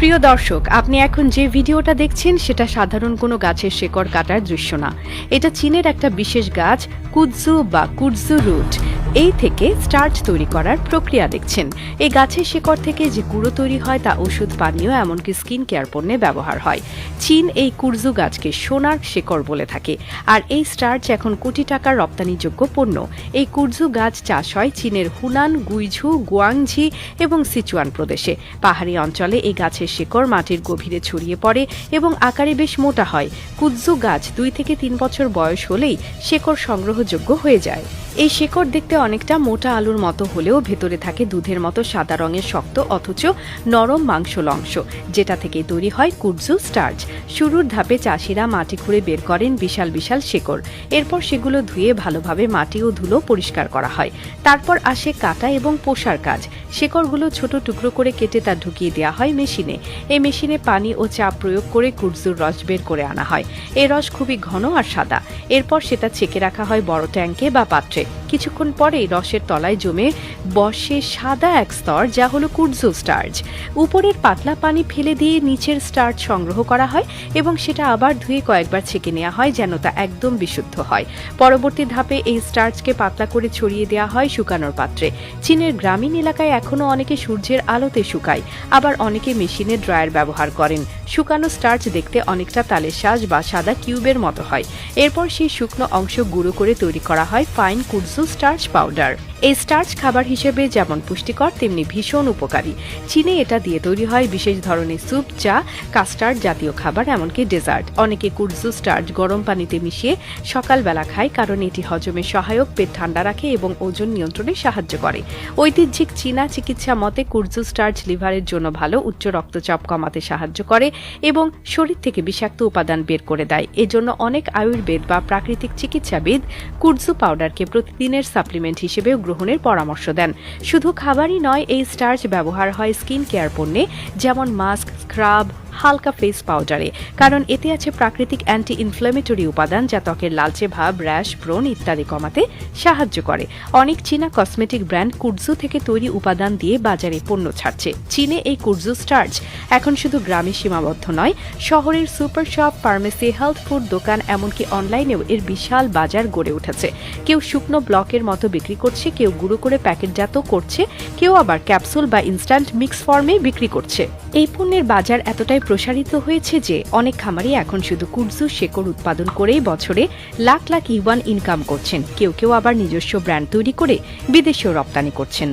প্রিয় দর্শক, আপনি এখন যে ভিডিওটা দেখছেন, সেটা সাধারণ কোনো গাছের শেকড় কাটার দৃশ্য না। এটা চীনের একটা বিশেষ গাছ কুৎজু বা কুৎজু রুট। এই থেকে স্টার্চ তৈরি করার প্রক্রিয়া দেখছেন। এই গাছের শেকড় থেকে যে গুঁড়ো তৈরি হয়, তা ওষুধ, পানীয়, এমনকি স্কিন কেয়ার পণ্যে ব্যবহার হয়। চীন এই কুর্জু গাছকে সোনার শেকড় বলে থাকে। আর এই স্টার্চ এখন কোটি টাকার রপ্তানিযোগ্য পণ্য। এই কুর্জু গাছ চাষ হয় চীনের হুনান, গুইঝু, গুয়াংঝি এবং সিচুয়ান প্রদেশে। পাহাড়ি অঞ্চলে এই গাছের শেকড় মাটির গভীরে ছড়িয়ে পড়ে এবং আকারে বেশ মোটা হয়। কুৎজু গাছ দুই থেকে তিন বছর বয়স হলেই শেকড় সংগ্রহযোগ্য হয়ে যায়। এই শেকড় দেখতে অনেকটা মোটা আলুর মতো হলেও ভেতরে থাকে দুধের মতো সাদা রঙের শক্ত অথচ নরম মাংসল অংশ যেটা থেকে তৈরি হয় কুটজু স্টার্চ। শুরুর ধাপে চাষিরা মাটি খুঁড়ে বের করেন বিশাল বিশাল শেকড়। এরপর সেগুলো ধুয়ে ভালোভাবে মাটি ও ধুলো পরিষ্কার করা হয়। তারপর আসে কাটা এবং পোষার কাজ। শেকড়গুলো ছোট টুকরো করে কেটে তা ঢুকিয়ে দেওয়া হয় মেশিনে। এই মেশিনে পানি ও চা প্রয়োগ করে কুরজুর রস বের করে আনা হয়। এই রস খুবই ঘন আর সাদা। এরপর সেটা ছেঁকে রাখা হয় বড় ট্যাঙ্কে বা পাত্রে। কিছুক্ষণ পরেই রসের তলায় জমে বসে সাদা এক স্তর, যা হলো কুটজু স্টার্চ। উপরের পাতলা পানি ফেলে দিয়ে নিচের স্টার্চ সংগ্রহ করা হয় এবং সেটা আবার ধুয়ে কয়েকবার ছেঁকে নেওয়া হয় যেন তা একদম বিশুদ্ধ হয়। পরবর্তী ধাপে এই স্টার্চকে পাতলা করে ছড়িয়ে দেওয়া হয় শুকানোর পাত্রে। চীনের গ্রামীণ এলাকায় এখনও অনেকে সূর্যের আলোতে শুকায়। আবার অনেকে মেশিনে ড্রায়ার ব্যবহার করেন। শুকানো স্টার্চ দেখতে অনেকটা তালের শাঁস বা সাদা কিউবের মতো হয়। এরপর সেই শুকনো অংশ গুঁড়ো করে তৈরি করা হয় ফাইন কুটজু স্টার্চ পাউডার। এই স্টার্চ খাবার হিসেবে যেমন পুষ্টিকর, তেমনি ভীষণ উপকারী। চীনে এটা দিয়ে তৈরি হয় বিশেষ ধরনের স্যুপ, চা কাস্টার্ড জাতীয় খাবার, এমনকি ডেজার্ট অনেকে কুটজু স্টার্চ গরম পানিতে মিশিয়ে সকালবেলা খায় কারণ এটি হজমে সহায়ক, পেট ঠান্ডা রাখে এবং ওজন নিয়ন্ত্রণে সাহায্য করে। ঐতিহ্যিক চীনা চিকিৎসা মতে কুর্জু স্টার্চ লিভারের জন্য ভালো উচ্চ রক্তচাপ কমাতে সাহায্য করে এবং শরীর থেকে বিষাক্ত উপাদান বের করে দেয়। এজন্য অনেক আয়ুর্বেদ বা প্রাকৃতিক চিকিৎসাবিদ কুর্জু পাউডারকে প্রতিদিনের সাপ্লিমেন্ট হিসেবেও গ্রহণের পরামর্শ দেন। শুধু খাবারই নয়, এই স্টার্চ ব্যবহার হয় স্কিন কেয়ার পণ্যে, যেমন মাস্ক, স্ক্রাব হালকা ফেস পাউডারে কারণ এতে আছে প্রাকৃতিক অ্যান্টি ইনফ্লামেটরি উপাদান যা ত্বকের লালচে ভাব র্যাশ ব্রণ ইত্যাদি কমাতে সাহায্য করে। অনেক চীনা কসমেটিক ব্র্যান্ড কুর্জু থেকে তৈরি উপাদান দিয়ে বাজারে পণ্য ছাড়ছে। চীনে এই কুর্জু স্টার্চ এখন শুধু গ্রামে সীমাবদ্ধ নয়, শহরের super shop pharmacy health food দোকান এমনকি অনলাইনেও এর বিশাল বাজার গড়ে উঠেছে। কেউ শুকনো ব্লকের মতো বিক্রি করছে, কেউ গুঁড়ো করে প্যাকেটজাত করছে, কেউ আবার ক্যাপসুল বা ইনস্ট্যান্ট মিক্স ফর্মে বিক্রি করছে। এই পণ্যের বাজার এতটাই প্রসারিত হয়েছে যে অনেক খামারি এখন শুধু কুর্জু শেকড় উৎপাদন করেই বছরে লাখ লাখ ইউয়ান ইনকাম করছেন। কেউ কেউ আবার নিজস্ব ব্র্যান্ড তৈরি করে বিদেশেও রপ্তানি করছেন।